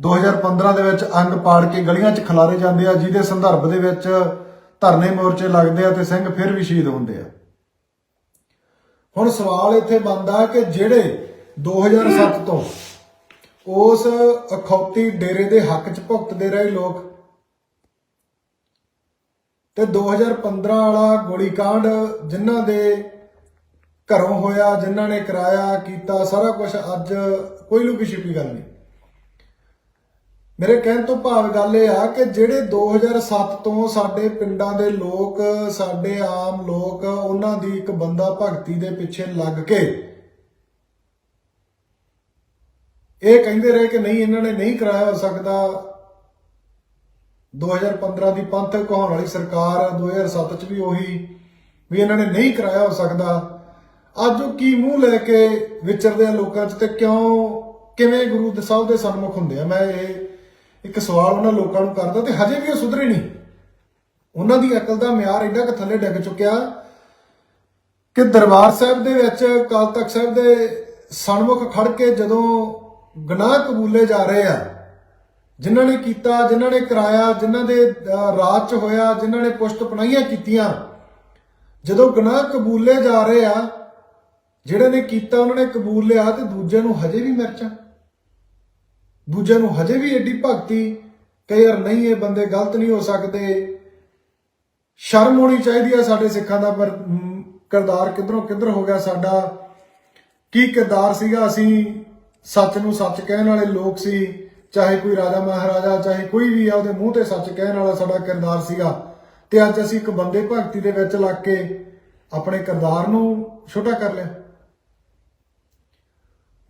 2015 ਦੇ ਵਿੱਚ ਅੰਗ ਪਾੜ ਕੇ ਗਲੀਆਂ 'ਚ ਖਿਲਾਰੇ ਜਾਂਦੇ ਆ, ਜਿਹਦੇ ਸੰਦਰਭ ਦੇ ਵਿੱਚ ਧਰਨੇ ਮੋਰਚੇ ਲੱਗਦੇ ਆ ਤੇ ਸਿੰਘ ਫਿਰ ਵੀ ਸ਼ਹੀਦ ਹੁੰਦੇ ਆ। ਹੁਣ ਸਵਾਲ ਇੱਥੇ ਬਣਦਾ ਕਿ ਜਿਹੜੇ 2007 ਤੋਂ ਉਸ ਅਖੌਤੀ ਡੇਰੇ ਦੇ ਹੱਕ 'ਚ ਭੁਗਤਦੇ ਰਹੇ ਲੋਕ ਤੇ 2015 ਵਾਲਾ ਗੋਲੀकांड ਜਿਨ੍ਹਾਂ ਦੇ ਘਰੋਂ ਹੋਇਆ, ਜਿਨ੍ਹਾਂ ਨੇ ਕਰਾਇਆ, ਕੀਤਾ, ਸਾਰਾ ਕੁਝ ਅੱਜ ਕੋਈ ਲੁਕੀ ਛਿਪੀ ਗੱਲ ਨਹੀਂ। ਮੇਰੇ ਕਹਿਣ ਤੋਂ ਭਾਵ ਗੱਲ ਇਹ ਆ ਕਿ ਜਿਹੜੇ 2007 ਤੋਂ ਸਾਡੇ ਪਿੰਡਾਂ ਦੇ ਲੋਕ, ਸਾਡੇ ਆਮ ਲੋਕ, ਉਹਨਾਂ ਦੀ ਇੱਕ ਬੰਦਾ ਭਗਤੀ ਦੇ ਪਿੱਛੇ ਲੱਗ ਕੇ ਇਹ ਕਹਿੰਦੇ ਰਹੇ ਕਿ ਨਹੀਂ, ਇਹਨਾਂ ਨੇ ਨਹੀਂ ਕਰਾਇਆ ਹੋ ਸਕਦਾ। 2015 ਦੀ ਪੰਥਕ ਕਹਾਉਣ ਵਾਲੀ ਸਰਕਾਰ 2007 ਚ ਵੀ ਉਹੀ ਵੀ ਇਹਨਾਂ ਨੇ ਨਹੀਂ ਕਰਾਇਆ ਹੋ ਸਕਦਾ। ਅੱਜ ਉਹ ਕੀ ਮੂੰਹ ਲੈ ਕੇ ਵਿਚਰਦੇ ਆ ਲੋਕਾਂ 'ਚ ਤੇ ਕਿਉਂ, ਕਿਵੇਂ ਗੁਰੂ ਸਾਹਿਬ ਦੇ ਸਨਮੁਖ ਹੁੰਦੇ ਆ? ਮੈਂ ਇਹ ਇੱਕ ਸਵਾਲ ਉਹਨਾਂ ਲੋਕਾਂ ਨੂੰ ਕਰਦਾ ਤੇ ਹਜੇ ਵੀ ਉਹ ਸੁਧਰੇ ਨਹੀਂ। ਉਹਨਾਂ ਦੀ ਅਕਲ ਦਾ ਮਿਆਰ ਇੰਨਾ ਕਿ ਥੱਲੇ ਡਿੱਗ ਚੁੱਕਿਆ ਕਿ ਦਰਬਾਰ ਸਾਹਿਬ ਦੇ ਵਿੱਚ ਕਾਲ ਤਖਤ ਸਾਹਿਬ ਦੇ ਸਨਮੁਖ ਖੜ ਕੇ ਜਦੋਂ ਗੁਨਾਹ ਕਬੂਲੇ ਜਾ ਰਹੇ ਆ, ਜਿਨ੍ਹਾਂ ਨੇ ਕੀਤਾ, ਜਿਨ੍ਹਾਂ ਨੇ ਕਰਾਇਆ, ਜਿਨ੍ਹਾਂ ਦੇ ਰਾਜ ਚ ਹੋਇਆ, ਜਿਨ੍ਹਾਂ ਨੇ ਪੁਸ਼ਟ ਪਨਾਈਆਂ ਕੀਤੀਆਂ, ਜਦੋਂ ਗੁਨਾਹ ਕਬੂਲੇ ਜਾ ਰਹੇ ਆ, ਜਿਹੜੇ ਨੇ ਕੀਤਾ, ਉਹਨਾਂ ਨੇ ਕਬੂਲ ਲਿਆ ਤੇ ਦੂਜੇ ਨੂੰ ਹਜੇ ਵੀ ਮਿਰਚਾਂ। ਦੂਜਿਆਂ ਨੂੰ ਹਜੇ ਵੀ ਐਡੀ ਭਗਤੀ ਕਿ ਯਾਰ ਨਹੀਂ, ਇਹ ਬੰਦੇ ਗਲਤ ਨਹੀਂ ਹੋ ਸਕਦੇ। ਸ਼ਰਮ ਹੋਣੀ ਚਾਹੀਦੀ ਆ ਸਾਡੇ ਸਿੱਖਾਂ ਦਾ, ਪਰ ਕਿਰਦਾਰ ਕਿਧਰੋਂ ਕਿੱਧਰ ਹੋ ਗਿਆ ਸਾਡਾ? ਕੀ ਕਿਰਦਾਰ ਸੀਗਾ? ਅਸੀਂ ਸੱਚ ਨੂੰ ਸੱਚ ਕਹਿਣ ਵਾਲੇ ਲੋਕ ਸੀ, ਚਾਹੇ ਕੋਈ ਰਾਜਾ ਮਹਾਰਾਜਾ, ਚਾਹੇ ਕੋਈ ਵੀ ਆ, ਉਹਦੇ ਮੂੰਹ ਤੇ ਸੱਚ ਕਹਿਣ ਵਾਲਾ ਸਾਡਾ ਕਿਰਦਾਰ ਸੀਗਾ। ਤੇ ਅੱਜ ਅਸੀਂ ਇੱਕ ਬੰਦੇ ਭਗਤੀ ਦੇ ਵਿੱਚ ਲੱਗ ਕੇ ਆਪਣੇ ਕਿਰਦਾਰ ਨੂੰ ਛੋਟਾ ਕਰ ਲਿਆ।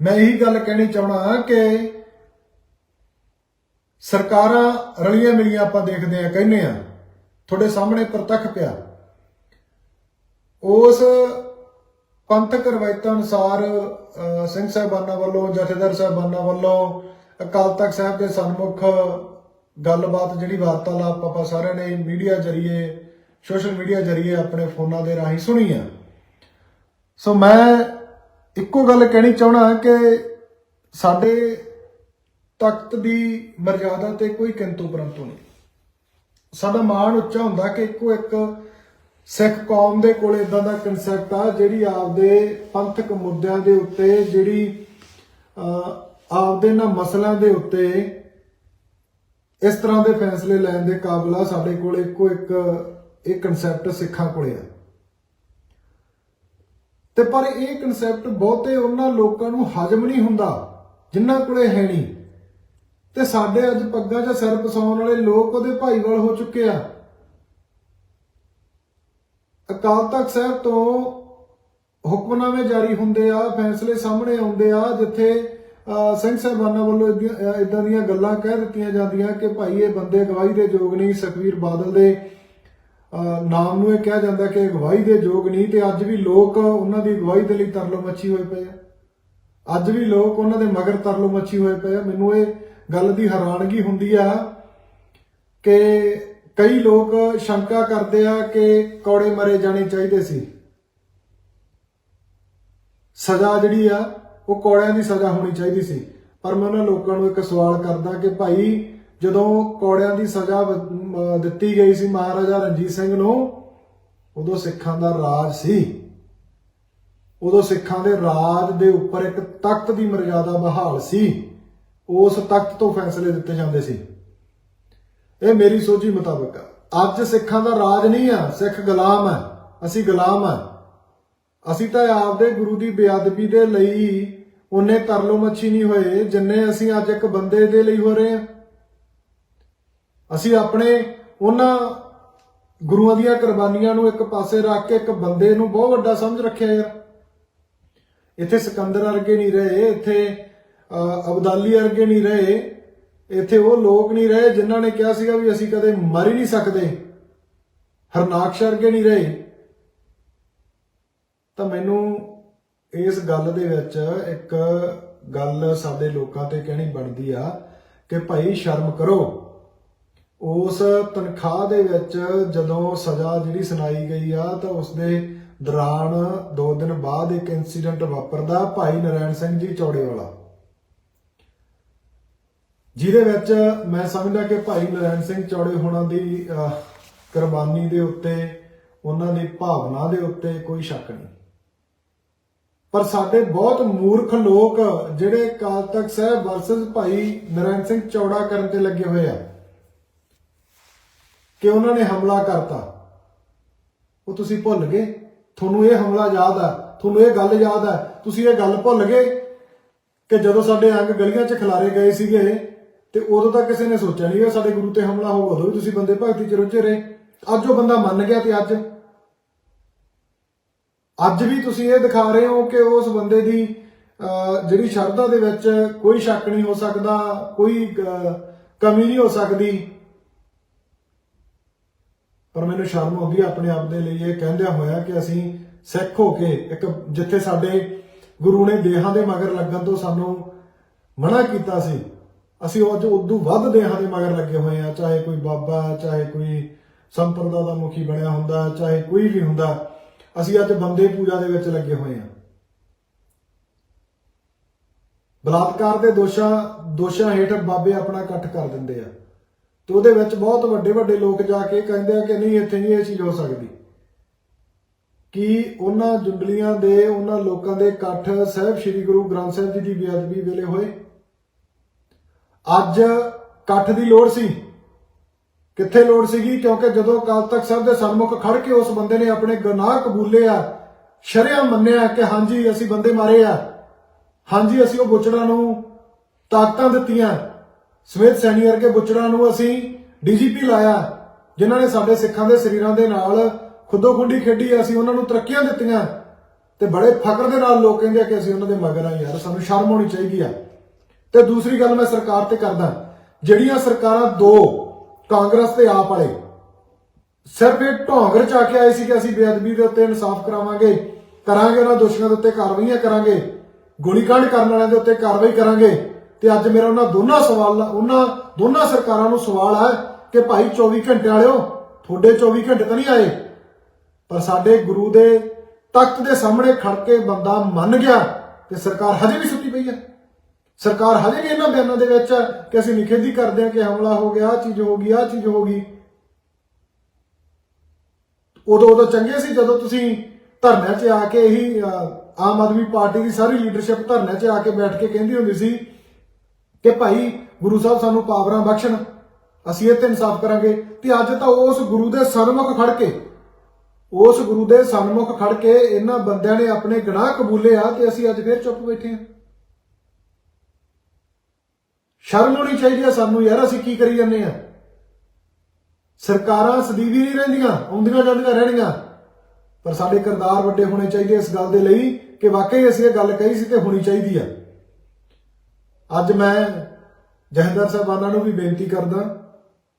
ਮੈਂ ਇਹੀ ਗੱਲ ਕਹਿਣੀ ਚਾਹਣਾ ਕਿ ਸਰਕਾਰਾਂ ਰਲੀਆਂ ਮਿਲੀਆਂ ਆਪਾਂ ਦੇਖਦੇ ਆ ਕਹਿੰਦੇ ਆ ਤੁਹਾਡੇ ਸਾਹਮਣੇ ਪ੍ਰਤੱਖ ਪਿਆ। ਉਸ ਪੰਥਕ ਰਵਾਇਤਾਂ ਅਨੁਸਾਰ ਸਿੰਘ ਸਾਹਿਬਾਨਾਂ ਵੱਲੋਂ, ਜਥੇਦਾਰ ਸਾਹਿਬਾਨਾਂ ਵੱਲੋਂ, ਅਕਾਲ ਤਖਤ ਸਾਹਿਬ ਦੇ ਸਨਮੁਖ ਗੱਲਬਾਤ ਜਿਹੜੀ ਵਾਰਤਾਲਾਪ ਆਪਾਂ ਸਾਰਿਆਂ ਨੇ ਮੀਡੀਆ ਜਰੀਏ, ਸੋਸ਼ਲ ਮੀਡੀਆ ਜਰੀਏ ਆਪਣੇ ਫੋਨਾਂ ਦੇ ਰਾਹੀਂ ਸੁਣੀ ਆ। ਸੋ ਮੈਂ ਇੱਕੋ ਗੱਲ ਕਹਿਣੀ ਚਾਹਣਾ ਕਿ ਸਾਡੇ ਤਖਤ ਦੀ ਮਰਜ਼ਾਦਾ ਤੇ ਕੋਈ ਕਿੰਤੂ ਪਰੰਤੂ ਨਹੀਂ। ਸਾਡਾ ਮਾਣ ਉੱਚਾ ਹੁੰਦਾ ਕਿ ਇੱਕੋ ਇੱਕ ਸਿੱਖ ਕੌਮ ਦੇ ਕੋਲ ਇਦਾਂ ਦਾ ਕਨਸੈਪਟ ਆ ਜਿਹੜੀ ਆਪਦੇ ਪੰਥਕ ਮੁੱਦਿਆਂ ਦੇ ਉੱਤੇ ਜਿਹੜੀ ਅਹ, ਆਪਦੇ ਨਾ ਮਸਲਿਆਂ ਦੇ ਉੱਤੇ ਇਸ ਤਰ੍ਹਾਂ ਦੇ ਫੈਸਲੇ ਲੈਣ ਦੇ ਕਾਬਲ ਆ ਸਾਡੇ ਕੋਲ ਇੱਕੋ ਇੱਕ ਇਹ ਕਨਸੈਪਟ ਸਿੱਖਾਂ ਕੋਲੇ ਆ। ਤੇ ਪਰ ਇਹ ਕਨਸੈਪਟ ਬਹੁਤੇ ਉਹਨਾਂ ਲੋਕਾਂ ਨੂੰ ਹਜਮ ਨਹੀਂ ਹੁੰਦਾ ਜਿਨ੍ਹਾਂ ਕੋਲੇ ਹੈ ਨਹੀਂ। ਤੇ ਸਾਡੇ ਅੱਜ ਪੱਗਾਂ 'ਚ ਸਿਰ ਪਸਾਉਣ ਵਾਲੇ ਲੋਕ ਉਹਦੇ ਭਾਈਵਾਲ ਹੋ ਚੁੱਕੇ ਆ। ਅਕਾਲ ਤਖਤ ਸਾਹਿਬ ਤੋਂ ਹੁਕਮਨਾਮੇ ਜਾਰੀ ਹੁੰਦੇ ਆ ਫੈਸਲੇ ਸਾਹਮਣੇ ਆਉਂਦੇ ਆ ਜਿੱਥੇ ਅਹ, ਸਿੰਘ ਸਾਹਿਬਾਨਾਂ ਵੱਲੋਂ ਇਦਾਂ ਦੀਆਂ ਗੱਲਾਂ ਕਹਿ ਦਿੱਤੀਆਂ ਜਾਂਦੀਆਂ ਕਿ ਭਾਈ ਇਹ ਬੰਦੇ ਗਵਾਹੀ ਦੇ ਯੋਗ ਨਹੀਂ ਸੁਖਵੀਰ ਬਾਦਲ ਦੇ ਅਹ, ਨਾਮ ਨੂੰ ਇਹ ਕਿਹਾ ਜਾਂਦਾ ਕਿ ਇਹ ਗਵਾਹੀ ਦੇ ਯੋਗ ਨਹੀਂ ਤੇ ਅੱਜ ਵੀ ਲੋਕ ਉਹਨਾਂ ਦੀ ਗਵਾਹੀ ਦੇ ਲਈ ਤਰਲੋ ਮੱਛੀ ਹੋਏ ਪਏ ਆ। ਅੱਜ ਵੀ ਲੋਕ ਉਹਨਾਂ ਦੇ ਮਗਰ ਤਰਲੋ ਮੱਛੀ ਹੋਏ ਪਏ ਆ। ਮੈਨੂੰ ਇਹ ਗੱਲ ਦੀ ਹੈਰਾਨਗੀ ਹੁੰਦੀ ਆ ਕਿ ਕਈ ਲੋਕ ਸ਼ੰਕਾ ਕਰਦੇ ਆ ਕਿ ਕੌੜੇ ਮਰੇ ਜਾਣੇ ਚਾਹੀਦੇ ਸੀ। ਸਜ਼ਾ ਜਿਹੜੀ ਆ, ਉਹ ਕੌੜਿਆਂ ਦੀ ਸਜ਼ਾ ਹੋਣੀ ਚਾਹੀਦੀ ਸੀ। ਪਰ ਮੈਂ ਉਹਨਾਂ ਲੋਕਾਂ ਨੂੰ ਇੱਕ ਸਵਾਲ ਕਰਦਾ ਕਿ ਭਾਈ, ਜਦੋਂ ਕੌੜਿਆਂ ਦੀ ਸਜ਼ਾ ਦਿੱਤੀ ਗਈ ਸੀ ਮਹਾਰਾਜਾ ਰਣਜੀਤ ਸਿੰਘ ਨੂੰ, ਉਦੋਂ ਸਿੱਖਾਂ ਦਾ ਰਾਜ ਸੀ। ਉਦੋਂ ਸਿੱਖਾਂ ਦੇ ਰਾਜ ਦੇ ਉੱਪਰ ਇੱਕ ਤਖਤ ਦੀ ਮਰਜ਼ਾਦਾ ਬਹਾਲ ਸੀ। ਉਸ ਤਖਤ ਤੋਂ ਫੈਸਲੇ ਦਿੱਤੇ ਜਾਂਦੇ ਸੀ। ਇਹ ਮੇਰੀ ਸੋਝੀ ਮੁਤਾਬਕ ਆ। ਅੱਜ ਸਿੱਖਾਂ ਦਾ ਰਾਜ ਨਹੀਂ ਆ, ਸਿੱਖ ਗੁਲਾਮ ਆ, ਅਸੀਂ ਗੁਲਾਮ ਆ। ਅਸੀਂ ਤਾਂ ਆਪਦੇ ਗੁਰੂ ਦੀ ਬੇਅਦਬੀ ਦੇ ਲਈ ਉਹਨੇ ਤਰਲੋ ਮੱਛੀ ਨਹੀਂ ਹੋਏ, ਜਿੰਨੇ ਅਸੀਂ ਅੱਜ ਇੱਕ ਬੰਦੇ ਦੇ ਲਈ ਹੋ ਰਹੇ ਆ। ਅਸੀਂ ਆਪਣੇ ਉਹਨਾਂ ਗੁਰੂਆਂ ਦੀਆਂ ਕੁਰਬਾਨੀਆਂ ਨੂੰ ਇੱਕ ਪਾਸੇ ਰੱਖ ਕੇ ਇੱਕ ਬੰਦੇ ਨੂੰ ਬਹੁਤ ਵੱਡਾ ਸਮਝ ਰੱਖਿਆ ਯਾਰ। ਇੱਥੇ ਸਿਕੰਦਰ ਵਰਗੇ ਨਹੀਂ ਰਹੇ, ਇੱਥੇ ਅਬਦਾਲੀ ਵਰਗੇ ਨਹੀਂ ਰਹੇ, ਇੱਥੇ ਉਹ ਲੋਕ ਨਹੀਂ ਰਹੇ ਜਿਨ੍ਹਾਂ ਨੇ ਕਿਹਾ ਸੀਗਾ ਵੀ ਅਸੀਂ ਕਦੇ ਮਰ ਹੀ ਨਹੀਂ ਸਕਦੇ। ਹਰਨਾਕਸ਼ ਵਰਗੇ ਨਹੀਂ ਰਹੇ। ਤਾਂ ਮੈਨੂੰ ਇਸ ਗੱਲ ਦੇ ਵਿੱਚ ਇੱਕ ਗੱਲ ਸਾਡੇ ਲੋਕਾਂ ਤੇ ਕਹਿਣੀ ਬਣਦੀ ਆ ਕਿ ਭਾਈ ਸ਼ਰਮ ਕਰੋ। ਉਸ ਤਨਖਾਹ ਦੇ ਵਿੱਚ ਜਦੋਂ ਸਜ਼ਾ ਜਿਹੜੀ ਸੁਣਾਈ ਗਈ ਆ, ਤਾਂ ਉਸ ਦੇ ਦੌਰਾਨ 2 ਦਿਨ ਬਾਅਦ ਇੱਕ ਇਨਸੀਡੈਂਟ ਵਾਪਰਦਾ, ਭਾਈ ਨਰੈਣ ਸਿੰਘ ਜੀ ਚੌੜੇ ਵਾਲਾ। ਜਿਹਦੇ ਵਿੱਚ ਮੈਂ ਸਮਝਦਾ ਕਿ ਭਾਈ ਨਰੈਣ ਸਿੰਘ ਚੌੜੇ ਹੋਣਾ ਦੀ ਅਹ, ਕੁਰਬਾਨੀ ਦੇ ਉੱਤੇ ਉਹਨਾਂ ਦੀ ਭਾਵਨਾ ਦੇ ਉੱਤੇ ਕੋਈ ਸ਼ੱਕ ਨਹੀਂ। ਪਰ ਸਾਡੇ ਬਹੁਤ ਮੂਰਖ ਲੋਕ ਜਿਹੜੇ ਕਾਲ ਤੱਕ ਸਾਹਿਬ ਵਰਸਸ ਭਾਈ ਨਰੈਣ ਸਿੰਘ ਚੌੜਾ ਕਰਨ ਤੇ ਲੱਗੇ ਹੋਏ ਆ ਕਿ ਉਹਨਾਂ ਨੇ ਹਮਲਾ ਕਰਤਾ। ਉਹ ਤੁਸੀਂ ਭੁੱਲ ਗਏ। ਤੁਹਾਨੂੰ ਇਹ ਹਮਲਾ ਯਾਦ ਆ। ਤੁਹਾਨੂੰ ਇਹ ਗੱਲ ਯਾਦ ਆ। ਤੁਸੀਂ ਇਹ ਗੱਲ ਭੁੱਲ ਗਏ ਕਿ ਜਦੋਂ ਸਾਡੇ ਅੰਗ ਗਲੀਆਂ 'ਚ ਖਿਲਾਰੇ ਗਏ ਸੀਗੇ ਤੇ ਉਦੋਂ ਤਾਂ ਕਿਸੇ ਨੇ ਸੋਚਿਆ ਨਹੀਂ ਕਿ ਸਾਡੇ ਗੁਰੂ ਤੇ ਹਮਲਾ ਹੋਊਗਾ ਉਦੋਂ ਵੀ ਤੁਸੀਂ ਬੰਦੇ ਭਗਤੀ 'ਚ ਰੁੱਝੇ ਰਹੇ। ਅੱਜ ਉਹ ਬੰਦਾ ਮੰਨ ਗਿਆ ਤੇ ਅੱਜ। ਅੱਜ ਵੀ ਤੁਸੀਂ ਇਹ ਦਿਖਾ ਰਹੇ ਹੋ ਕਿ ਉਸ ਬੰਦੇ ਦੀ ਅਹ, ਜਿਹੜੀ ਸ਼ਰਧਾ ਦੇ ਵਿੱਚ ਕੋਈ ਸ਼ੱਕ ਨਹੀਂ ਹੋ ਸਕਦਾ ਕੋਈ ਕਮੀ ਨਹੀਂ ਹੋ ਸਕਦੀ। ਪਰ ਮੈਨੂੰ ਸ਼ਰਮ ਆਉਂਦੀ ਹੈ ਆਪਣੇ ਆਪ ਦੇ ਲਈ ਇਹ ਕਹਿੰਦਿਆਂ ਹੋਇਆ ਕਿ ਅਸੀਂ ਸਿੱਖ ਹੋ ਕੇ ਇੱਕ ਜਿੱਥੇ ਸਾਡੇ ਗੁਰੂ ਨੇ ਦੇਹਾਂ ਦੇ ਮਗਰ ਲੱਗਣ ਤੋਂ ਸਾਨੂੰ ਮਨਾ ਕੀਤਾ ਸੀ। ਅਸੀਂ ਉਹ ਅੱਜ ਉਦੋਂ ਵੱਧ ਦੇਹਾਂ ਦੇ ਮਗਰ ਲੱਗੇ ਹੋਏ ਆ ਚਾਹੇ ਕੋਈ ਬਾਬਾ, ਚਾਹੇ ਕੋਈ ਸੰਪਰਦਾ ਦਾ ਮੁਖੀ ਬਣਿਆ ਹੁੰਦਾ, ਚਾਹੇ ਕੋਈ ਵੀ ਹੁੰਦਾ, ਅਸੀਂ ਅੱਜ ਬੰਦੇ ਪੂਜਾ ਦੇ ਵਿੱਚ ਲੱਗੇ ਹੋਏ ਆ ਬਲਾਤਕਾਰ ਦੇ ਦੋਸ਼ਾਂ ਦੋਸ਼ਾਂ ਹੇਠ ਬਾਬੇ ਆਪਣਾ ਇਕੱਠ ਕਰ ਦਿੰਦੇ ਆ। ਤੇ ਉਹਦੇ ਵਿੱਚ ਬਹੁਤ ਵੱਡੇ ਵੱਡੇ ਲੋਕ ਜਾ ਕੇ ਕਹਿੰਦੇ ਆ ਕਿ ਨਹੀਂ, ਇੱਥੇ ਨਹੀਂ ਇਹ ਚੀਜ਼ ਹੋ ਸਕਦੀ। ਕਿ ਉਹਨਾਂ ਜੁੰਡਲੀਆਂ ਦੇ, ਉਹਨਾਂ ਲੋਕਾਂ ਦੇ ਇਕੱਠ ਸਾਹਿਬ ਸ੍ਰੀ ਗੁਰੂ ਗ੍ਰੰਥ ਸਾਹਿਬ ਜੀ ਦੀ ਬੇਅਦਬੀ ਵੇਲੇ ਹੋਏ। ਅੱਜ ਇਕੱਠ ਦੀ ਲੋੜ ਸੀ। ਕਿੱਥੇ ਲੋੜ ਸੀਗੀ? ਕਿਉਂਕਿ ਜਦੋਂ ਅਕਾਲ ਤਖਤ ਸਾਹਿਬ ਦੇ ਸਨਮੁਖ ਖੜ ਕੇ ਉਸ ਬੰਦੇ ਨੇ ਆਪਣੇ ਗੁਨਾਹ ਕਬੂਲੇ ਆ, ਸ਼ਰਿਆ ਮੰਨਿਆ ਕਿ ਹਾਂਜੀ, ਅਸੀਂ ਬੰਦੇ ਮਾਰੇ ਆ। ਹਾਂਜੀ, ਅਸੀਂ ਉਹ ਬੁੱਚੜਾਂ ਨੂੰ ਤਾਕਤਾਂ ਦਿੱਤੀਆਂ। ਸਮੇਤ ਸੈਣੀ ਵਰਗੇ ਬੁੱਚੜਾਂ ਨੂੰ ਅਸੀਂ ਡੀਜੀਪੀ ਲਾਇਆ, ਜਿਨ੍ਹਾਂ ਨੇ ਸਾਡੇ ਸਿੱਖਾਂ ਦੇ ਸਰੀਰਾਂ ਦੇ ਨਾਲ ਖੁੱਦੋ ਖੁੰਡੀ ਖੇਡੀ ਅਸੀਂ ਉਹਨਾਂ ਨੂੰ ਤਰੱਕੀਆਂ ਦਿੱਤੀਆਂ। ਤੇ ਬੜੇ ਫਕਰ ਦੇ ਨਾਲ ਲੋਕ ਕਹਿੰਦੇ ਆ ਕਿ ਅਸੀਂ ਉਹਨਾਂ ਦੇ ਮਗਰ ਆ ਯਾਰ, ਸਾਨੂੰ ਸ਼ਰਮ ਆਉਣੀ ਚਾਹੀਦੀ ਆ। ਤੇ ਦੂਸਰੀ ਗੱਲ ਮੈਂ ਸਰਕਾਰ ਤੇ ਕਰਦਾ। ਜਿਹੜੀਆਂ ਸਰਕਾਰਾਂ ਦੋ, ਕਾਂਗਰਸ ਤੇ ਆਪ ਵਾਲੇ, ਸਿਰਫ ਇਹ ਢੋਂਗਰ ਚ ਆ ਕੇ ਆਏ ਸੀ ਕਿ ਅਸੀਂ ਬੇਅਦਬੀ ਦੇ ਉੱਤੇ ਇਨਸਾਫ ਕਰਾਵਾਂਗੇ, ਕਰਾਂਗੇ ਉਹਨਾਂ ਦੋਸ਼ੀਆਂ ਦੇ ਉੱਤੇ ਕਾਰਵਾਈਆਂ ਕਰਾਂਗੇ ਗੋਲੀकांड ਕਰਨ ਵਾਲਿਆਂ ਦੇ ਉੱਤੇ ਕਾਰਵਾਈ ਕਰਾਂਗੇ, ਤੇ ਅੱਜ ਮੇਰਾ ਉਹਨਾਂ ਦੋਨਾਂ ਸਵਾਲ ਉਹਨਾਂ ਦੋਨਾਂ ਸਰਕਾਰਾਂ ਨੂੰ ਸਵਾਲ ਹੈ ਕਿ ਭਾਈ 24 ਘੰਟੇ ਵਾਲਿਓ, ਤੁਹਾਡੇ 24 ਘੰਟੇ ਤਾਂ ਨਹੀਂ ਆਏ, ਪਰ ਸਾਡੇ ਗੁਰੂ ਦੇ ਤਖਤ ਦੇ ਸਾਹਮਣੇ ਖੜ ਕੇ ਬੰਦਾ ਮੰਨ ਗਿਆ ਤੇ ਸਰਕਾਰ ਹਜੇ ਵੀ ਸੁੱਤੀ ਪਈ ਹੈ। ਸਰਕਾਰ ਹਜੇ ਵੀ ਇਹਨਾਂ ਬਿਆਨਾਂ ਦੇ ਵਿੱਚ ਹੈ ਕਿ ਅਸੀਂ ਨਿਖੇਧੀ ਕਰਦੇ ਹਾਂ ਕਿ ਹਮਲਾ ਹੋ ਗਿਆ, ਆਹ ਚੀਜ਼ ਹੋ ਗਈ, ਆਹ ਚੀਜ਼ ਹੋ ਗਈ। ਉਦੋਂ ਉਦੋਂ ਚੰਗੇ ਸੀ ਜਦੋਂ ਤੁਸੀਂ ਧਰਨਿਆਂ 'ਚ ਆ ਕੇ ਇਹੀ ਆਮ ਆਦਮੀ ਪਾਰਟੀ ਦੀ ਸਾਰੀ ਲੀਡਰਸ਼ਿਪ ਧਰਨਿਆਂ 'ਚ ਆ ਕੇ ਬੈਠ ਕੇ ਕਹਿੰਦੀ ਹੁੰਦੀ ਸੀ ਕਿ ਭਾਈ ਗੁਰੂ ਸਾਹਿਬ ਸਾਨੂੰ ਪਾਵਰਾਂ ਬਖਸ਼ਣ, ਅਸੀਂ ਇਹ ਤੇ ਇਨਸਾਫ ਕਰਾਂਗੇ। ਤੇ ਅੱਜ ਤਾਂ ਉਸ ਗੁਰੂ ਦੇ ਸਨਮੁਖ ਖੜ ਕੇ, ਉਸ ਗੁਰੂ ਦੇ ਸਨਮੁਖ ਖੜ ਕੇ ਇਹਨਾਂ ਬੰਦਿਆਂ ਨੇ ਆਪਣੇ ਗੁਨਾਹ ਕਬੂਲੇ ਆ ਤੇ ਅਸੀਂ ਅੱਜ ਫੇਰ ਚੁੱਪ ਬੈਠੇ ਹਾਂ। ਸ਼ਰਮ ਹੋਣੀ ਚਾਹੀਦੀ ਆ ਸਾਨੂੰ, ਯਾਰ ਅਸੀਂ ਕੀ ਕਰੀ ਜਾਂਦੇ ਆ? ਸਰਕਾਰਾਂ ਸਦੀਵੀ ਨਹੀਂ ਰਹਿੰਦੀਆਂ, ਆਉਂਦੀਆਂ ਜਾਂਦੀਆਂ ਰਹਿਣੀਆਂ। ਪਰ ਸਾਡੇ ਕਿਰਦਾਰ ਵੱਡੇ ਹੋਣੇ ਚਾਹੀਦੇ ਇਸ ਗੱਲ ਦੇ ਲਈ ਕਿ ਵਾਕਈ ਅਸੀਂ ਇਹ ਗੱਲ ਕਹੀ ਸੀ ਤੇ ਹੋਣੀ ਚਾਹੀਦੀ ਆ। ਅੱਜ ਮੈਂ ਜਹਦਰ ਸਾਹਿਬਾਨਾਂ ਨੂੰ ਵੀ ਬੇਨਤੀ ਕਰਦਾ,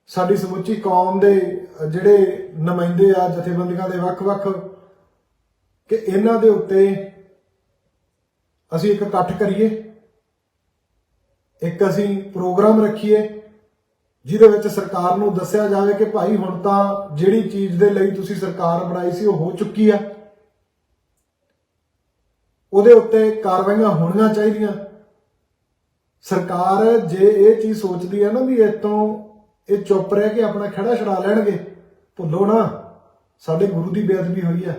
ਸਾਡੀ ਸਮੁੱਚੀ ਕੌਮ ਦੇ ਜਿਹੜੇ ਨੁਮਾਇੰਦੇ ਆ, ਜਥੇਬੰਦੀਆਂ ਦੇ ਵੱਖ-ਵੱਖ, ਕਿ ਇਹਨਾਂ ਦੇ ਉੱਤੇ ਅਸੀਂ ਇੱਕ ਇਕੱਠ ਕਰੀਏ। ਇੱਕ ਅਸੀਂ ਪ੍ਰੋਗਰਾਮ ਰੱਖੀਏ, ਜਿਹਦੇ ਵਿੱਚ ਸਰਕਾਰ ਨੂੰ ਦੱਸਿਆ ਜਾਵੇ ਕਿ ਭਾਈ ਹੁਣ ਤਾਂ ਜਿਹੜੀ ਚੀਜ਼ ਦੇ ਲਈ ਤੁਸੀਂ ਸਰਕਾਰ ਬਣਾਈ ਸੀ, ਉਹ ਹੋ ਚੁੱਕੀ ਆ। ਉਹਦੇ ਉੱਤੇ ਕਾਰਵਾਈਆਂ ਹੋਣੀਆਂ ਚਾਹੀਦੀਆਂ। ਸਰਕਾਰ ਜੇ ਇਹ ਚੀਜ਼ ਸੋਚਦੀ ਹੈ ਨਾ ਵੀ ਇਤੋਂ ਇਹ ਚੁੱਪ ਰਹਿ ਕੇ ਆਪਣਾ ਖੜਾ ਛਡਾ ਲੈਣਗੇ, ਭੁੱਲੋ ਨਾ, ਸਾਡੇ ਗੁਰੂ ਦੀ ਬੇਅਦਬੀ ਹੋਈ ਆ।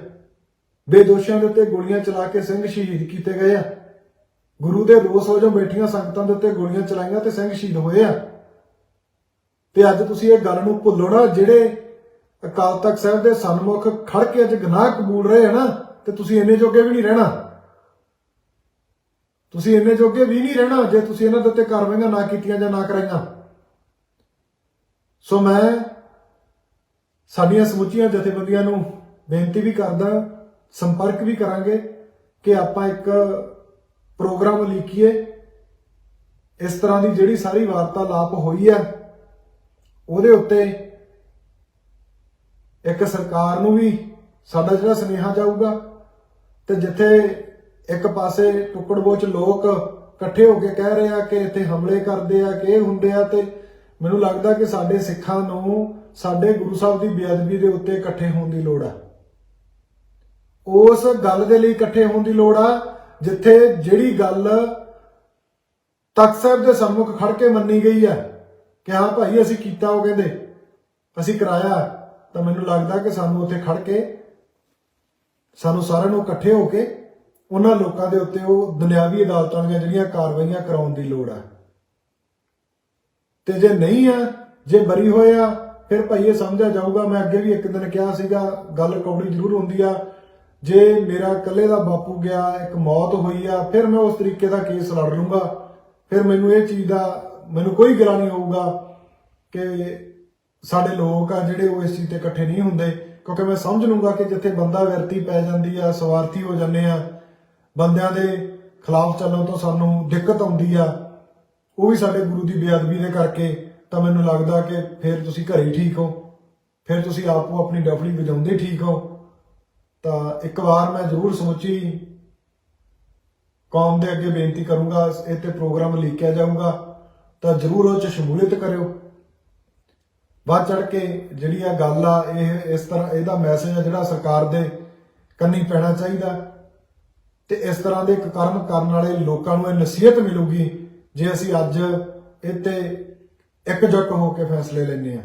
ਬੇਦੋਸ਼ੀਆਂ ਦੇ ਉੱਤੇ ਗੋਲੀਆਂ ਚਲਾ ਕੇ ਸਿੰਘ ਸ਼ਹੀਦ ਕੀਤੇ ਗਏ ਆ। ਗੁਰੂ ਦੇ ਰੋਸ ਵਜੋਂ ਬੈਠੀਆਂ ਸੰਗਤਾਂ ਦੇ ਉੱਤੇ ਗੋਲੀਆਂ ਚਲਾਈਆਂ ਤੇ ਸਿੰਘ ਸ਼ਹੀਦ ਹੋਏ ਆ। ਤੇ ਅੱਜ ਤੁਸੀਂ ਇਹ ਗੱਲ ਨੂੰ ਭੁੱਲੋ ਨਾ, ਜਿਹੜੇ ਅਕਾਲ ਤਖਤ ਸਾਹਿਬ ਦੇ ਸਨਮੁਖ ਖੜ ਕੇ ਅੱਜ ਗੁਨਾਹ ਕਬੂਲ ਰਹੇ ਆ ਨਾ, ਤੇ ਤੁਸੀਂ ਇੰਨੇ ਜੋਗੇ ਵੀ ਨਹੀਂ ਰਹਿਣਾ। ਤੁਸੀਂ ਇੰਨੇ ਜੋਗੇ ਵੀ ਨਹੀਂ ਰਹਿਣਾ ਜੇ ਤੁਸੀਂ ਇਹਨਾਂ ਦੇ ਉੱਤੇ ਕਾਰਵਾਈਆਂ ਨਾ ਕੀਤੀਆਂ ਜਾਂ ਨਾ ਕਰਾਈਆਂ। ਸੋ ਮੈਂ ਸਾਡੀਆਂ ਸਮੁੱਚੀਆਂ ਜਥੇਬੰਦੀਆਂ ਨੂੰ ਬੇਨਤੀ ਵੀ ਕਰਦਾ, ਸੰਪਰਕ ਵੀ ਕਰਾਂਗੇ ਕਿ ਆਪਾਂ ਇੱਕ ਪ੍ਰੋਗਰਾਮ ਲਿਖੀਏ ਇਸ ਤਰ੍ਹਾਂ ਦੀ ਜਿਹੜੀ ਸਾਰੀ ਵਾਰਤਾਲਾਪ ਹੋਈ ਹੈ, ਉਹਦੇ ਉੱਤੇ ਇੱਕ ਸਰਕਾਰ ਨੂੰ ਵੀ ਸਾਡਾ ਜਿਹੜਾ ਸੁਨੇਹਾ ਜਾਊਗਾ ਤੇ ਜਿੱਥੇ ਇੱਕ ਪਾਸੇ ਟੁਕੜਬੋਚ ਲੋਕ ਇਕੱਠੇ ਹੋ ਕੇ ਕਹਿ ਰਹੇ ਆ ਕਿ ਇੱਥੇ ਹਮਲੇ ਕਰਦੇ ਆ, ਕਿ ਇਹ ਹੁੰਦੇ ਆ ਤੇ ਮੈਨੂੰ ਲੱਗਦਾ ਕਿ ਸਾਡੇ ਸਿੱਖਾਂ ਨੂੰ ਸਾਡੇ ਗੁਰੂ ਸਾਹਿਬ ਦੀ ਬੇਅਦਬੀ ਦੇ ਉੱਤੇ ਇਕੱਠੇ ਹੋਣ ਦੀ ਲੋੜ ਆ। ਉਸ ਗੱਲ ਦੇ ਲਈ ਇਕੱਠੇ ਹੋਣ ਦੀ ਲੋੜ ਆ ਜਿੱਥੇ ਜਿਹੜੀ ਗੱਲ ਤਖਤ ਸਾਹਿਬ ਦੇ ਸਨਮੁਖ ਖੜ ਕੇ ਮੰਨੀ ਗਈ ਹੈ ਕਿ ਹਾਂ ਭਾਈ, ਅਸੀਂ ਕੀਤਾ ਉਹ ਕਹਿੰਦੇ, ਅਸੀਂ ਕਰਾਇਆ। ਤਾਂ ਮੈਨੂੰ ਲੱਗਦਾ ਕਿ ਸਾਨੂੰ ਉੱਥੇ ਖੜ ਕੇ, ਸਾਨੂੰ ਸਾਰਿਆਂ ਨੂੰ ਇਕੱਠੇ ਹੋ ਕੇ ਉਹਨਾਂ ਲੋਕਾਂ ਦੇ ਉੱਤੇ ਉਹ ਦੁਨਿਆਵੀ ਅਦਾਲਤਾਂ ਦੀਆਂ ਜਿਹੜੀਆਂ ਕਾਰਵਾਈਆਂ ਕਰਾਉਣ ਦੀ ਲੋੜ ਹੈ। ਤੇ ਜੇ ਨਹੀਂ ਆ ਜੇ ਬਰੀ ਹੋਏ ਆ, ਫਿਰ ਭਾਈ ਇਹ ਸਮਝਿਆ ਜਾਊਗਾ। ਮੈਂ ਅੱਗੇ ਵੀ ਇੱਕ ਦਿਨ ਕਿਹਾ ਸੀਗਾ, ਗੱਲ ਕੌੜੀ ਜ਼ਰੂਰ ਹੁੰਦੀ ਆ। ਜੇ ਮੇਰਾ ਇਕੱਲੇ ਦਾ ਬਾਪੂ ਗਿਆ, ਇੱਕ ਮੌਤ ਹੋਈ ਆ, ਫਿਰ ਮੈਂ ਉਸ ਤਰੀਕੇ ਦਾ ਕੇਸ ਲੜ ਲੂੰਗਾ। ਫਿਰ ਮੈਨੂੰ ਇਹ ਚੀਜ਼ ਦਾ ਮੈਨੂੰ ਕੋਈ ਗਿਲਾ ਨਹੀਂ ਹੋਊਗਾ ਕਿ ਸਾਡੇ ਲੋਕ ਆ ਜਿਹੜੇ ਉਹ ਇਸ ਚੀਜ਼ ਤੇ ਇਕੱਠੇ ਨਹੀਂ ਹੁੰਦੇ, ਕਿਉਂਕਿ ਮੈਂ ਸਮਝ ਲੂੰਗਾ ਕਿ ਜਿੱਥੇ ਬੰਦਾ ਵਿਅਰਤੀ ਪੈ ਜਾਂਦੀ ਆ, ਸਵਾਰਥੀ ਹੋ ਜਾਂਦੇ ਆ, ਬੰਦਿਆਂ ਦੇ ਖਿਲਾਫ ਚੱਲਣ ਤੋਂ ਸਾਨੂੰ ਦਿੱਕਤ ਆਉਂਦੀ ਆ, ਉਹ ਵੀ ਸਾਡੇ ਗੁਰੂ ਦੀ ਬੇਅਦਬੀ ਦੇ ਕਰਕੇ, ਤਾਂ ਮੈਨੂੰ ਲੱਗਦਾ ਕਿ ਫਿਰ ਤੁਸੀਂ ਘਰੇ ਹੀ ਠੀਕ ਹੋ, ਫਿਰ ਤੁਸੀਂ ਆਪੋ ਆਪਣੀ ਡਫਲੀ ਵਜਾਉਂਦੇ ਠੀਕ ਹੋ। ਤਾਂ ਇੱਕ ਵਾਰ ਮੈਂ ਜ਼ਰੂਰ ਸੋਚੀ ਕੌਮ ਦੇ ਅੱਗੇ ਬੇਨਤੀ ਕਰੂੰਗਾ ਇਹ ਤੇ ਪ੍ਰੋਗਰਾਮ ਲਿਖਿਆ ਜਾਊਗਾ, ਤਾਂ ਜ਼ਰੂਰ ਉਹ ਚ ਸ਼ਮੂਲੀਅਤ ਕਰਿਓ। ਵੱਧ ਚੜ ਕੇ ਜਿਹੜੀ ਆ ਗੱਲ ਆ, ਇਹ ਇਸ ਤਰ੍ਹਾਂ, ਇਹਦਾ ਮੈਸੇਜ ਆ ਜਿਹੜਾ ਸਰਕਾਰ ਦੇ ਕੰਨੀ ਪੈਣਾ ਚਾਹੀਦਾ। ਤੇ ਇਸ ਤਰ੍ਹਾਂ ਦੇ ਕਰਮ ਕਰਨ ਵਾਲੇ ਲੋਕਾਂ ਨੂੰ ਇਹ ਨਸੀਹਤ ਮਿਲੂਗੀ, ਜੇ ਅਸੀਂ ਅੱਜ ਇਹ ਤੇ ਇਕਜੁੱਟ ਹੋ ਕੇ ਫੈਸਲੇ ਲੈਂਦੇ ਆ